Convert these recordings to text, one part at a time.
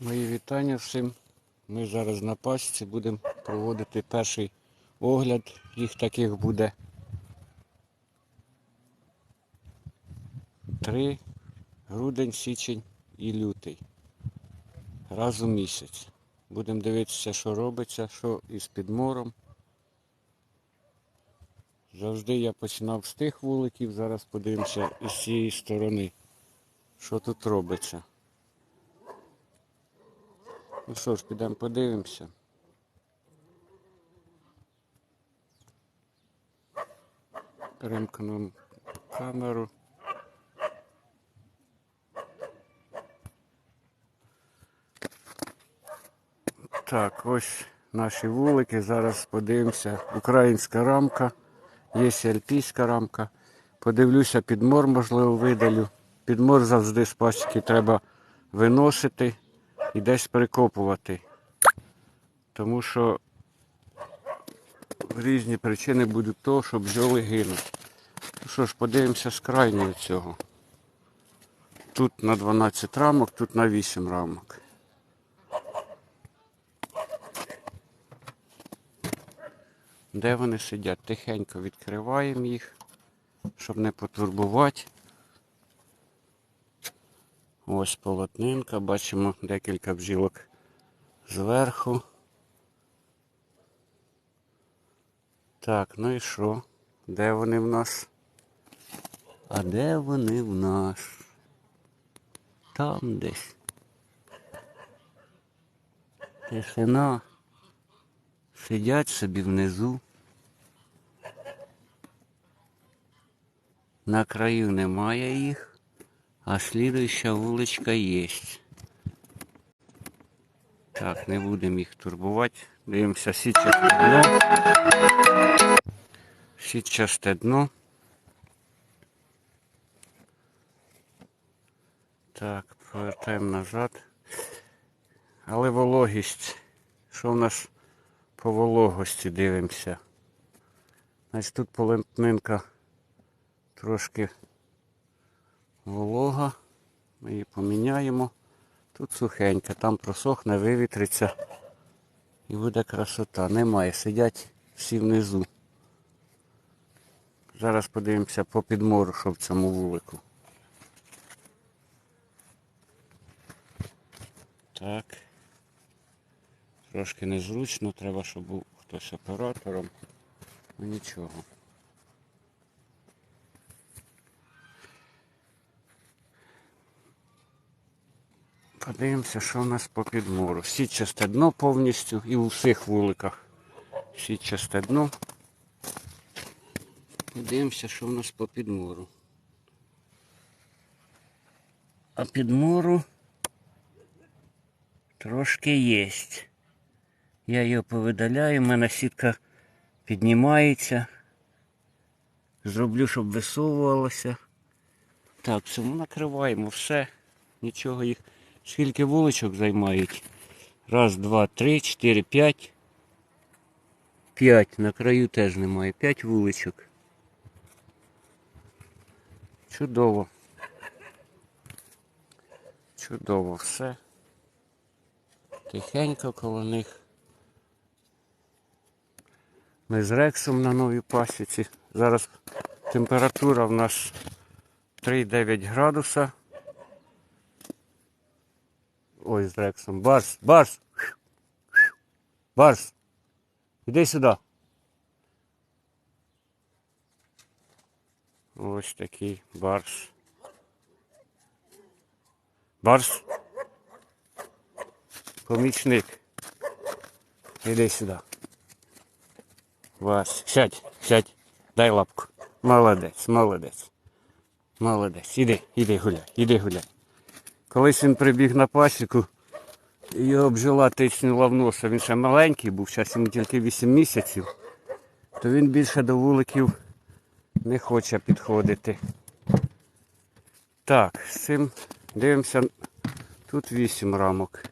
Мої вітання всім. Ми зараз на пасіці будемо проводити перший огляд. Їх таких буде три грудень, січень і лютий. Раз у місяць. Будемо дивитися, що робиться, що із підмором. Завжди я починав з тих вуликів, зараз подивимося із цієї сторони, що тут робиться. Ну що ж, підемо подивимося. Перемкнемо камеру. Так, ось наші вулики. Зараз подивимося. Українська рамка, є альпійська рамка. Подивлюся, підмор, можливо, видалю. Підмор завжди з пасіки треба виносити і десь прикопувати. Тому що різні причини будуть того, що бджоли гинуть. Ну що ж, подивимося з крайнього цього. Тут на 12 рамок, тут на 8 рамок. Де вони сидять? Тихенько відкриваємо їх, щоб не потурбувати. Ось полотнинка, бачимо декілька бджілок зверху. Так, ну і що? Де вони в нас? А де вони в нас? Там десь. Тишина. Сидять собі внизу. На краю немає їх, а слідуюча вуличка є. Так, не будемо їх турбувати. Дивимося сітчасте дно. Сітчасте дно. Так, повертаємо назад. Але вологість. Що в нас по вологості дивимося? Значить тут полотнинка трошки волога. Ми її поміняємо. Тут сухенька, там просохне, вивітриться і буде красота. Немає, сидять всі внизу. Зараз подивимося по підмору, що в цьому вулику. Так. Трошки незручно, треба, щоб був хтось оператором. Ну нічого. Подивимося, що в нас по підмору. Сітчасте дно повністю і у всіх вуликах. Сітчасте дно. Подивимося, що в нас по підмору. А підмору трошки є. Я його повидаляю, в мене сітка піднімається. Зроблю, щоб висовувалося. Так, все, ми накриваємо все. Нічого їх. Скільки вуличок займають? Раз, два, три, чотири, п'ять. П'ять. На краю теж немає. П'ять вуличок. Чудово. Чудово все. Тихенько коло них. Ми з рексом на новій пасіці. Зараз температура в нас 3,9 градуса. Ой, з рексом. Барс, барс! Барс! Іди сюди. Ось такий барс. Барс. Помічник. Іди сюди. Вас. Сядь, сядь. Дай лапку. Молодець, молодець. Молодець. Іди, іди гуляй, іди гуляй. Колись він прибіг на пасіку, і його бджола тиснула в носа. Він ще маленький був, зараз йому тільки 8 місяців, то він більше до вуликів не хоче підходити. Так, з цим дивимося. Тут 8 рамок.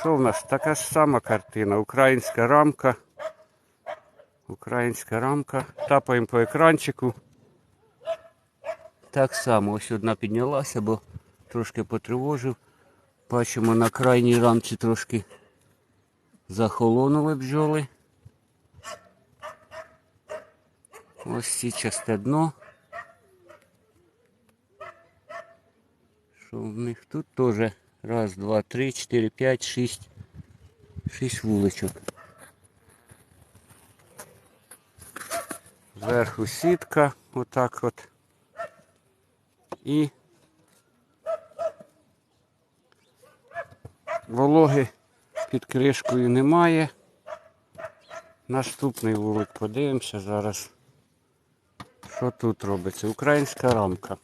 Що в нас? Така ж сама картина. Українська рамка. Українська рамка. Тапаємо по екранчику. Так само ось одна піднялася, бо трошки потривожив. Бачимо на крайній рамці трошки захолонули бджоли. Ось січасте дно. Що в них тут теж раз, два, три, чотири, п'ять, шість. Шість вуличок. Зверху сітка, отак от. І вологи під кришкою немає. Наступний вулик подивимося зараз. Що тут робиться? Українська рамка.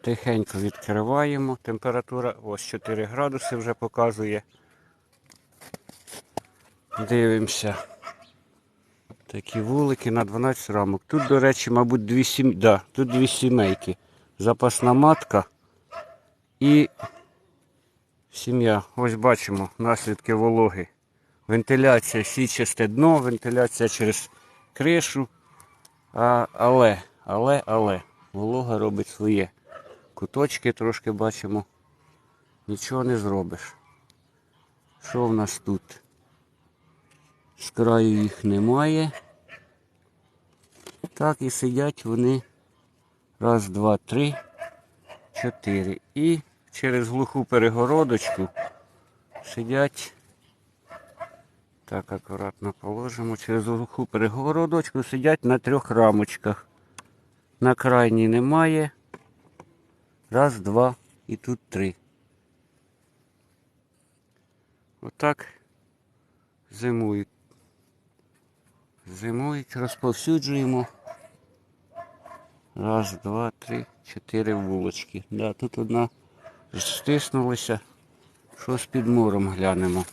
Тихенько відкриваємо. Температура ось 4 градуси вже показує. Дивимося. Такі вулики на 12 рамок. Тут, до речі, мабуть, дві сім... да, тут дві сімейки. Запасна матка і сім'я. Ось бачимо наслідки вологи. Вентиляція січасте дно, вентиляція через кришу. А, але, але, але, волога робить своє. Куточки трошки бачимо. Нічого не зробиш. Що в нас тут? З краю їх немає. Так і сидять вони. Раз, два, три, чотири. І через глуху перегородочку сидять. Так, акуратно положимо. Через глуху перегородочку сидять на трьох рамочках. На крайній немає. Раз, два і тут три. Отак зимують. Зимують, розповсюджуємо. Раз, два, три, чотири вулочки. Да, тут одна стиснулася. Що з підмором глянемо.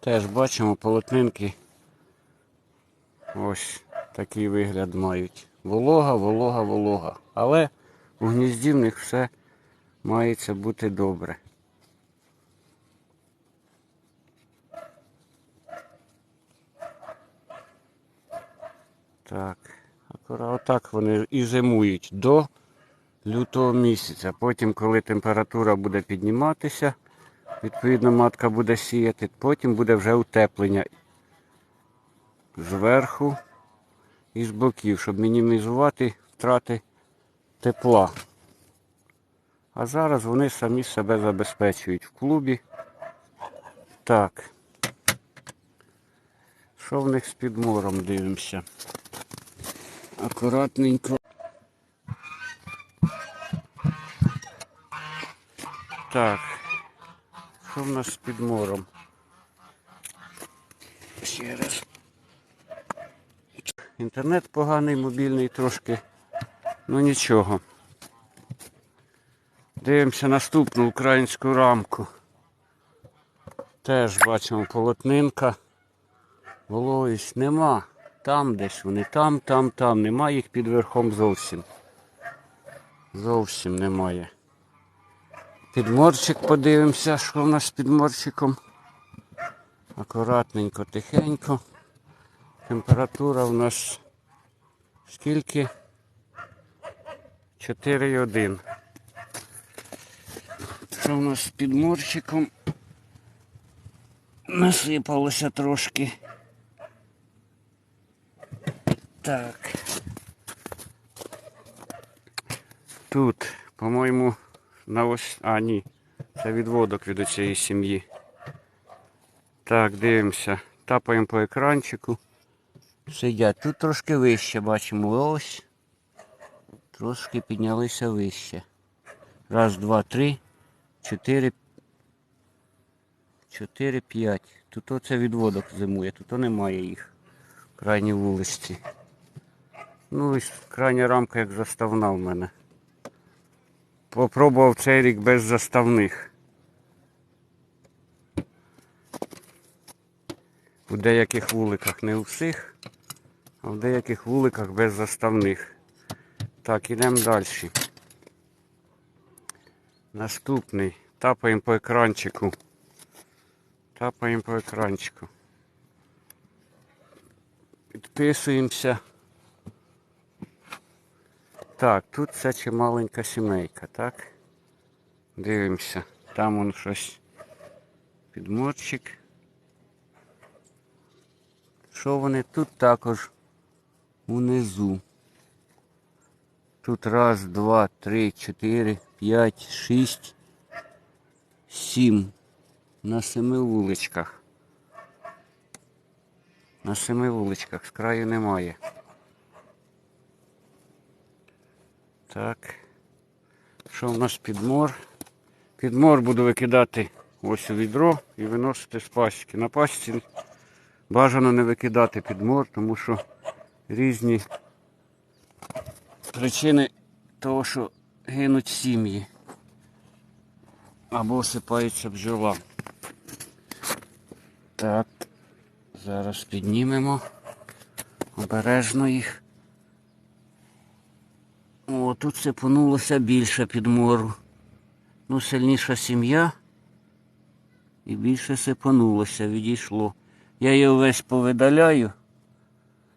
Теж бачимо полотнинки. Ось такий вигляд мають. Волога, волога, волога. Але у гнізді них все мається бути добре. Так, отак вони і зимують до лютого місяця. Потім, коли температура буде підніматися, відповідно матка буде сіяти, потім буде вже утеплення зверху і з боків, щоб мінімізувати втрати тепла. А зараз вони самі себе забезпечують в клубі. Так. Що в них з підмором дивимося? Акуратненько. Так. Що в нас з підмором? Ще раз. Інтернет поганий, мобільний трошки. Ну нічого. Дивимося наступну українську рамку. Теж бачимо полотнинка. Вологість нема. Там десь вони, там, там, там. Нема їх під верхом зовсім. Зовсім немає. Підморчик подивимося, що в нас з підморчиком. Акуратненько, тихенько. Температура у нас скільки? 4,1. Що в нас з підморчиком? Насипалося трошки. Так. Тут, по-моєму, на ось. А, ні. Це відводок від цієї сім'ї. Так, дивимося. Тапаємо по екранчику. Сидять. Тут трошки вище бачимо. Ось. Трошки піднялися вище. Раз, два, три, чотири. Чотири, п'ять. Тут оце відводок зимує, тут немає їх. В крайній вулиці. Ну і крайня рамка як заставна в мене. Попробував цей рік без заставних. У деяких вуликах, не у всіх, а в деяких вуликах без заставних. Так, ідемо далі. Наступний. Тапаємо по екранчику. Тапаємо по екранчику. Підписуємося. Так, тут це чималенька сімейка, так? Дивимося. Там он щось підморчик. Що вони тут також унизу? Тут раз, два, три, чотири, п'ять, шість, сім. На семи вуличках. На семи вуличках, з краю немає. Так. Що в нас підмор? Підмор буду викидати ось у відро і виносити з пасіки. На пасіці бажано не викидати підмор, тому що різні причини того, що гинуть сім'ї. Або осипається бджола. Так, зараз піднімемо обережно їх. О, тут сипонулося більше підмору. Ну, сильніша сім'я. І більше сипанулося, відійшло. Я його весь повидаляю.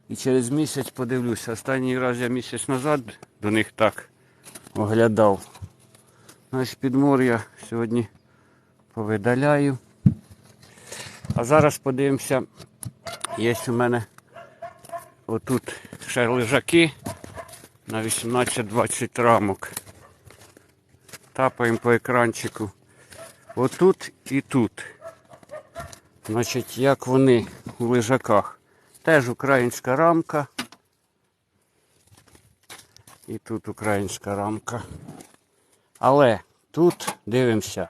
І через місяць подивлюся. Останній раз я місяць назад до них так оглядав. Значить, підмор я сьогодні повидаляю. А зараз подивимося, є у мене отут ще лежаки на 18-20 рамок. Тапаємо по екранчику. Отут і тут. Значить, як вони у лежаках. Теж українська рамка. І тут українська рамка. Але тут дивимося.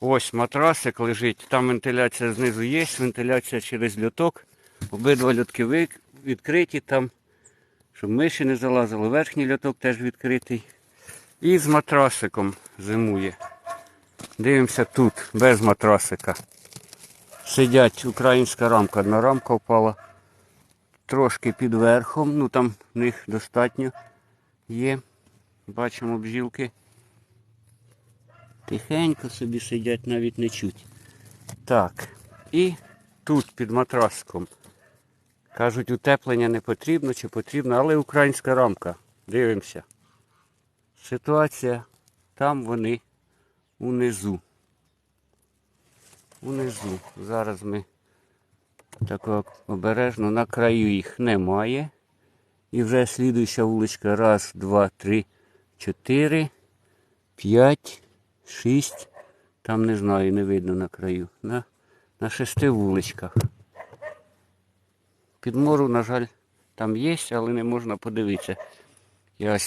Ось матрасик лежить, там вентиляція знизу є, вентиляція через льоток. Обидва льотки відкриті там, щоб миші не залазили. Верхній льоток теж відкритий. І з матрасиком зимує. Дивимося тут, без матрасика. Сидять українська рамка, одна рамка впала трошки під верхом, ну там в них достатньо є. Бачимо бджілки. Тихенько собі сидять, навіть не чуть. Так. І тут під матрасиком. Кажуть, утеплення не потрібно чи потрібно, але українська рамка. Дивимося. Ситуація там вони унизу. Унизу. Зараз ми так обережно на краю їх немає. І вже слідуюча вуличка. Раз, два, три, чотири, п'ять, шість. Там не знаю, не видно на краю. На, на шести вуличках. Підмору, на жаль, там є, але не можна подивитися. Я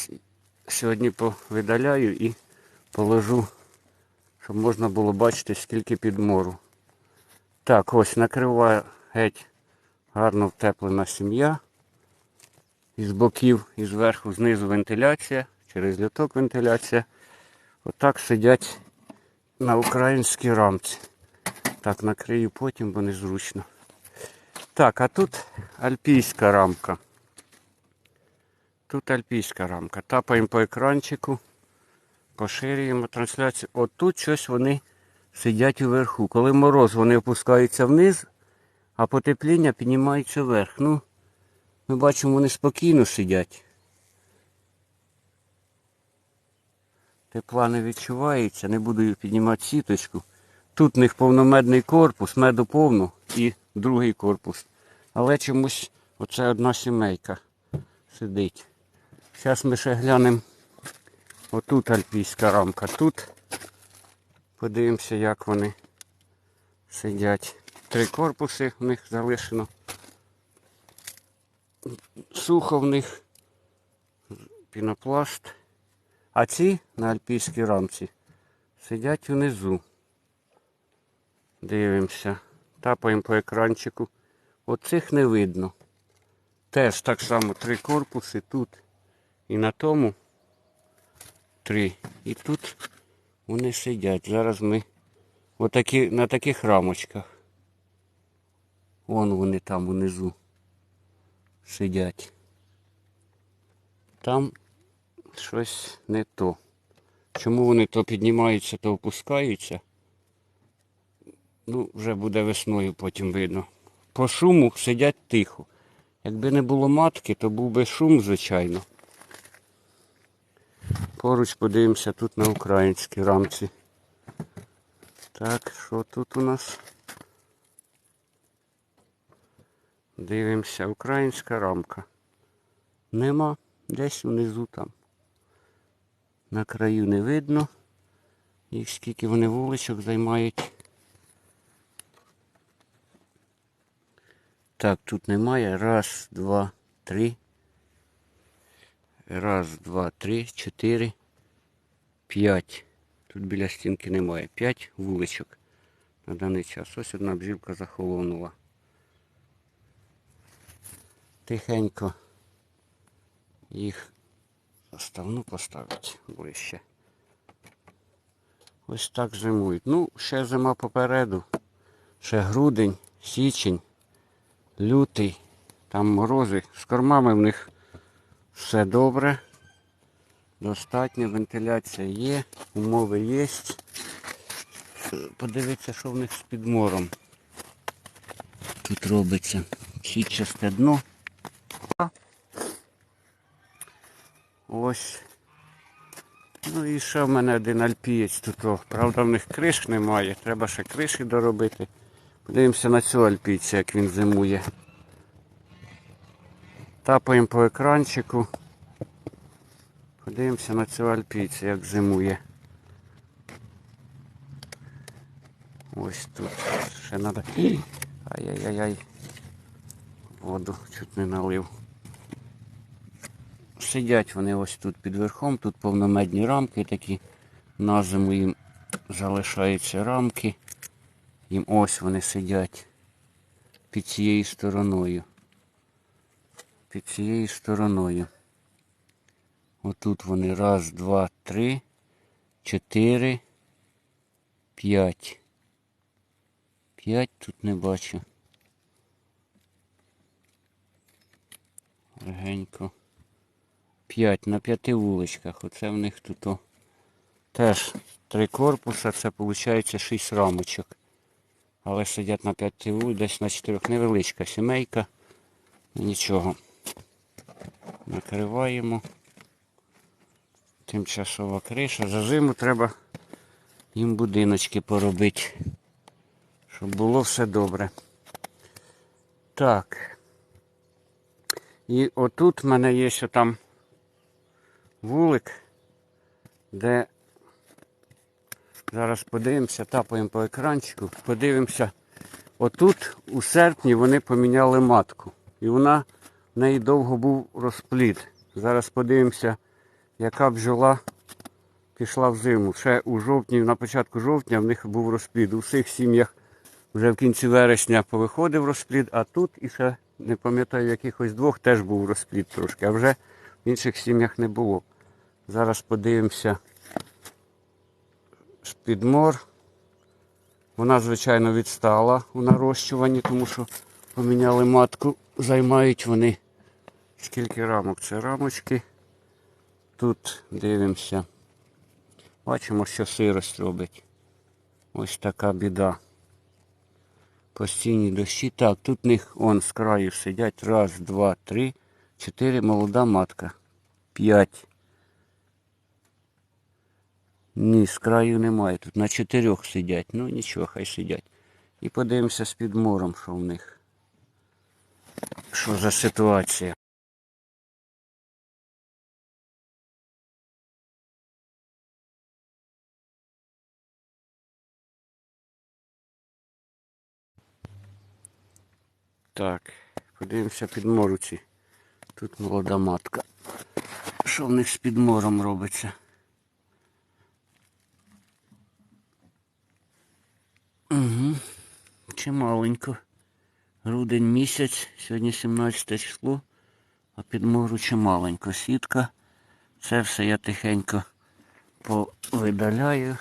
сьогодні повидаляю і положу, щоб можна було бачити, скільки підмору. Так, ось накриває геть гарно втеплена сім'я. Із боків, і зверху, знизу вентиляція, через люток вентиляція. Отак сидять на українській рамці. Так, накрию потім, бо незручно. Так, а тут альпійська рамка. Тут альпійська рамка. Тапаємо по екранчику, поширюємо трансляцію. От тут щось вони сидять уверху. Коли мороз, вони опускаються вниз, а потепління піднімається вверх. Ну, ми бачимо, вони спокійно сидять. Тепла не відчувається, не буду піднімати сіточку. Тут в них повномедний корпус, меду повно і другий корпус. Але чомусь оце одна сімейка сидить. Зараз ми ще глянемо. Отут альпійська рамка. Тут подивимося, як вони сидять. Три корпуси в них залишено. Сухо в них. Пінопласт. А ці на альпійській рамці сидять внизу. Дивимося. Тапаємо по екранчику. Оцих не видно. Теж так само три корпуси тут. І на тому три. І тут вони сидять. Зараз ми отакі, на таких рамочках. Вон вони там внизу сидять. Там щось не то. Чому вони то піднімаються, то опускаються? Ну, вже буде весною потім видно. По шуму сидять тихо. Якби не було матки, то був би шум, звичайно. Поруч подивимося тут на українській рамці. Так, що тут у нас? Дивимося, українська рамка. Нема. Десь внизу там. На краю не видно. І скільки вони вуличок займають. Так, тут немає. Раз, два, три. Раз, два, три, чотири, п'ять. Тут біля стінки немає. П'ять вуличок на даний час. Ось одна бджілка захолонула. Тихенько їх заставну поставити ближче. Ось так зимують. Ну, ще зима попереду. Ще грудень, січень, лютий, там морози. З кормами в них все добре. Достатньо, вентиляція є, умови є. Подивіться, що в них з підмором. Тут робиться сітчасте дно. Ось. Ну і ще в мене один альпієць тут. Правда, в них криш немає. Треба ще криші доробити. Подивимося на цього альпійця, як він зимує. Тапаємо по екранчику. Подивимося на цього альпійця, як зимує. Ось тут ще треба. Ай-яй-яй-яй. Воду чуть не налив. Сидять вони ось тут під верхом, тут повномедні рамки такі. На зиму їм залишаються рамки. Їм ось вони сидять під цією стороною. Під цією стороною. Отут вони раз, два, три, чотири, п'ять. П'ять тут не бачу. Легенько. П'ять на п'яти вуличках. Оце в них тут теж три корпуса, це виходить шість рамочок. Але сидять на п'яти вулицях, десь на чотирьох невеличка сімейка. Нічого. Накриваємо. Тимчасова криша. За зиму треба їм будиночки поробити. Щоб було все добре. Так. І отут в мене є ще там вулик, де зараз подивимося, тапаємо по екранчику, подивимося. Отут у серпні вони поміняли матку. І вона в неї довго був розплід. Зараз подивимося, яка бджола пішла в зиму. Ще у жовтні, на початку жовтня в них був розплід. У всіх сім'ях вже в кінці вересня повиходив розплід, а тут і ще не пам'ятаю, якихось двох теж був розплід трошки, а вже в інших сім'ях не було. Зараз подивимося шпідмор. Вона, звичайно, відстала у нарощуванні, тому що поміняли матку, займають вони скільки рамок. Це рамочки. Тут дивимося. Бачимо, що сирость робить. Ось така біда. Постійні дощі. Так, тут в них он з краю сидять. Раз, два, три, чотири молода матка. П'ять. Ні, з краю немає. Тут на чотирьох сидять. Ну нічого, хай сидять. І подивимося з підмором, що в них. Що за ситуація. Так, подивимося підморуці. Тут молода матка. Що в них з підмором робиться? Угу. Чималенько. Грудень місяць, сьогодні 17 число, а підмору чималенько. Сітка. Це все я тихенько повидаляю.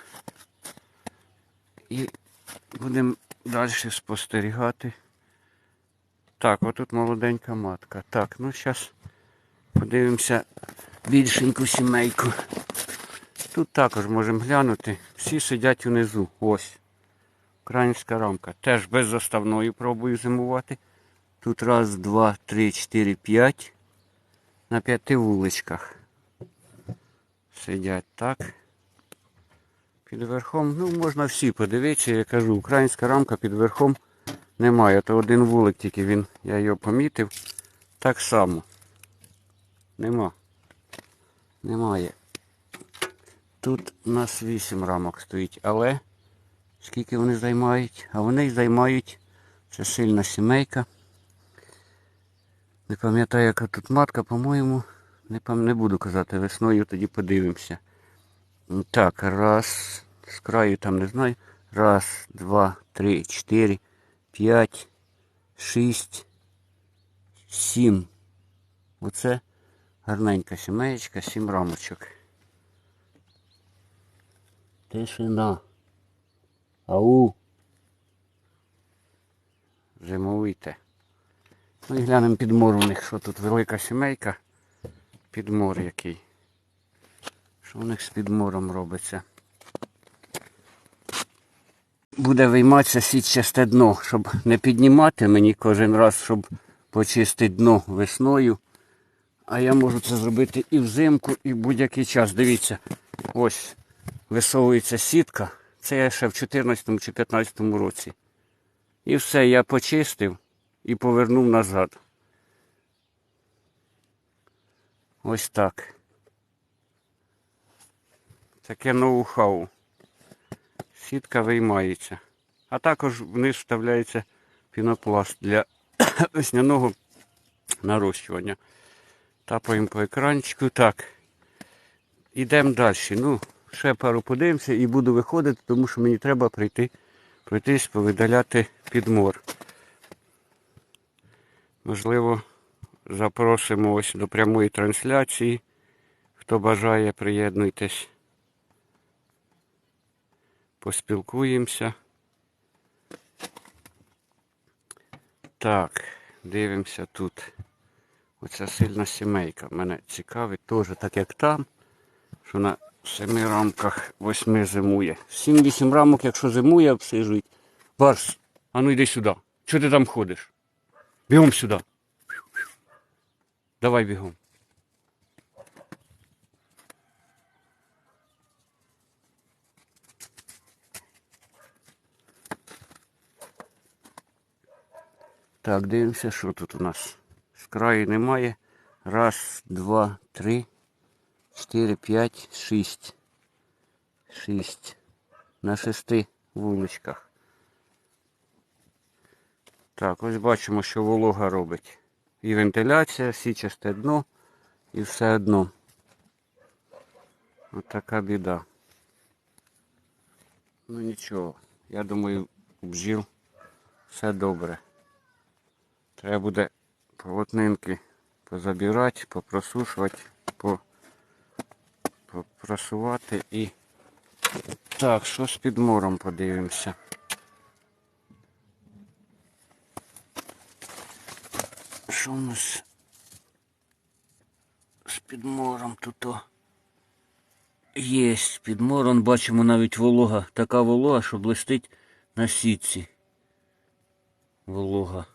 І будемо далі спостерігати. Так, отут молоденька матка. Так, ну зараз подивимося більшеньку сімейку. Тут також можемо глянути. Всі сидять унизу. Ось. Українська рамка. Теж без заставної пробую зимувати. Тут раз, два, три, чотири, п'ять. На п'яти вуличках. сидять так. Під верхом, ну можна всі подивитися, я кажу, українська рамка під верхом немає. То один вулик тільки він, я його помітив. Так само. Нема. Немає. Тут у нас 8 рамок стоїть, але скільки вони займають? А вони займають, це сильна сімейка. Не пам'ятаю, яка тут матка, по-моєму, не, пам... не буду казати, весною тоді подивимося. Так, раз, з краю там не знаю. Раз, два, три, чотири, п'ять, шість, сім. Оце гарненька сімеєчка, сім рамочок. Тишина. Ау. Зимуйте. Ну і глянемо підмор у них, що тут велика сімейка. Підмор який. Що у них з підмором робиться? Буде вийматися сітчасте дно, щоб не піднімати мені кожен раз, щоб почистити дно весною. А я можу це зробити і взимку, і будь-який час. Дивіться, ось висовується сітка. Це я ще в 14 чи 15 році. І все, я почистив і повернув назад. Ось так. Таке ноу-хау. Сітка виймається. А також вниз вставляється пінопласт для весняного нарощування. Тапаємо по екранчику. Так. Ідемо далі. Ну, ще пару подивимося і буду виходити, тому що мені треба прийти, пройтись, повидаляти підмор. Можливо, запросимо ось до прямої трансляції. Хто бажає, приєднуйтесь. Поспілкуємося. Так, дивимося тут. Оця сильна сімейка. Мене цікавить теж, так як там, що на семи рамках восьми зимує. Сім-вісім рамок, якщо зимує, обсижують. Барс, а ну йди сюди. Чого ти там ходиш? Бігом сюди. Давай бігом. Так, дивимося, що тут у нас. З краю немає. Раз, два, три, чотири, п'ять, шість. Шість. На шести вуличках. Так, ось бачимо, що волога робить. І вентиляція, січасте дно, і все одно. Ось така біда. Ну нічого. Я думаю, у бджіл все добре. Треба буде полотнинки позабирати, попросушувати, попрасувати і... Так, що з підмором подивимося. Що у нас з підмором тут? о? Є підмором, бачимо навіть волога. Така волога, що блистить на сітці. Волога.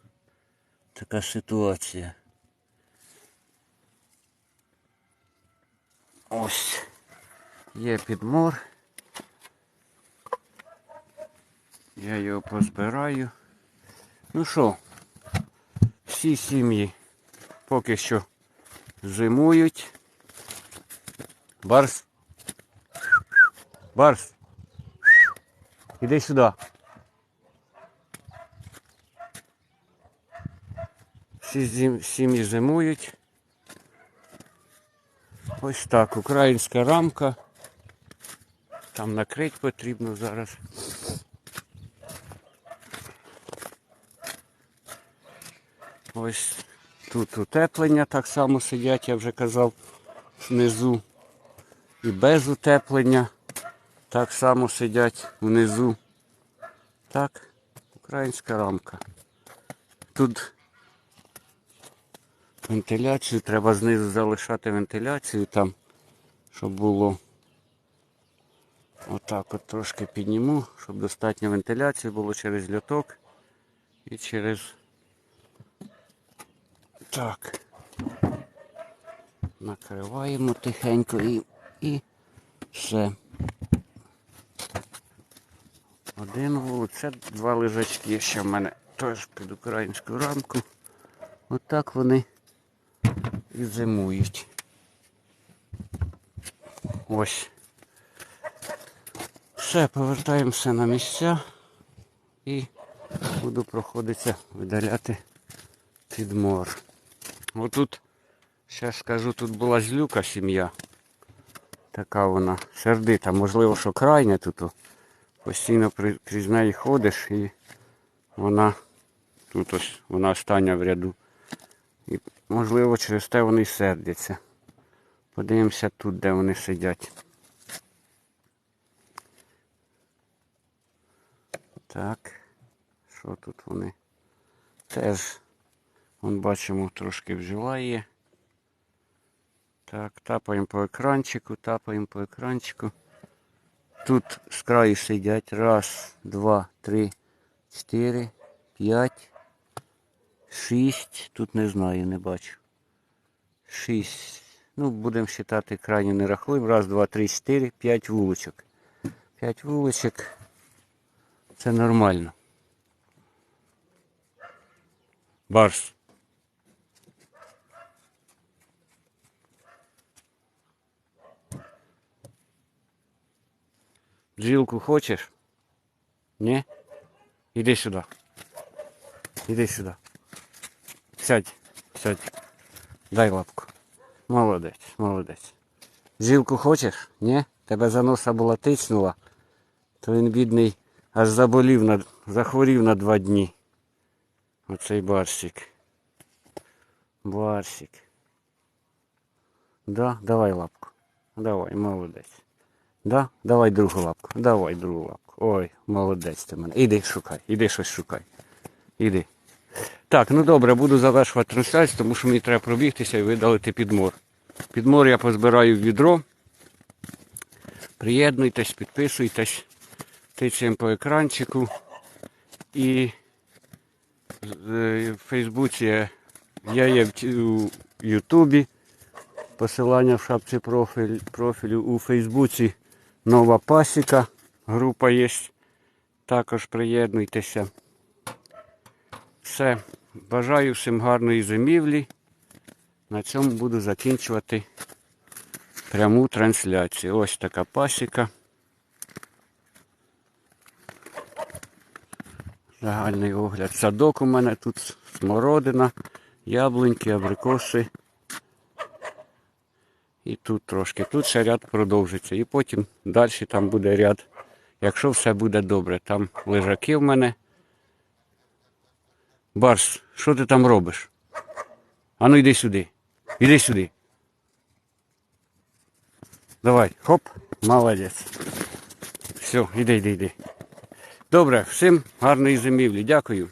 Така ситуація. Ось. Є підмор. Я його позбираю. Ну що, всі сім'ї поки що зимують. Барс. Барс. Іди сюди. Всі сім'ї зимують. Ось так, українська рамка. Там накрити потрібно зараз. Ось тут утеплення так само сидять, я вже казав, внизу. І без утеплення так само сидять внизу. Так, українська рамка. Тут вентиляцію, треба знизу залишати вентиляцію там, щоб було отак от трошки підніму, щоб достатньо вентиляції було через льоток і через так. Накриваємо тихенько і, і Все. Один вулик, це два лежачки ще в мене теж під українську рамку. Отак вони і зимують. Ось. Все, повертаємося на місця і буду проходитися видаляти підмор. Отут, ще скажу, тут була злюка сім'я. Така вона сердита. Можливо, що крайня тут. Постійно крізь неї ходиш і вона тут ось, вона остання в ряду. І можливо через те вони сердяться. Подивимося тут, де вони сидять. Так. Що тут вони? Теж, вон бачимо, трошки бджола є. Так, тапаємо по екранчику, тапаємо по екранчику. Тут з краю сидять. Раз, два, три, чотири, п'ять, шість. Тут не знаю, не бачу. Шість. Ну, будемо вважати, крайню не рахуємо. Раз, два, три, чотири, п'ять вуличок. П'ять вуличок. Це нормально. Барс. Джилку хочеш? Ні? Іди сюди. Іди сюди. Сядь, сядь. Дай лапку. Молодець, молодець. Жилку хочеш? Ні? Тебе за носа була тиснула, то він бідний аж заболів на, захворів на два дні. Оцей барсик. Барсик. Да, давай лапку. Давай, молодець. Да? Давай другу лапку. Давай другу лапку. Ой, молодець ти мене. Іди шукай, іди щось шукай. Іди. Так, ну добре, буду завершувати трансляцію, тому що мені треба пробігтися і видалити підмор. Підмор я позбираю в відро. Приєднуйтесь, підписуйтесь, тицяємо по екранчику. І е, в Фейсбуці я є в Ютубі. Посилання в шапці профіль, профілю у Фейсбуці нова пасіка. Група є. Також приєднуйтеся. Все. Бажаю всім гарної зимівлі. На цьому буду закінчувати пряму трансляцію. Ось така пасіка. Загальний огляд. Садок у мене тут смородина, яблуньки, абрикоси. І тут трошки. Тут ще ряд продовжиться. І потім далі там буде ряд. Якщо все буде добре. Там лежаки в мене. Барс, що ти там робиш? Ану йди сюди. Іди сюди. Давай, хоп, молодець. Все, іди, іди, іди. Добре, всім гарної зимівлі. Дякую.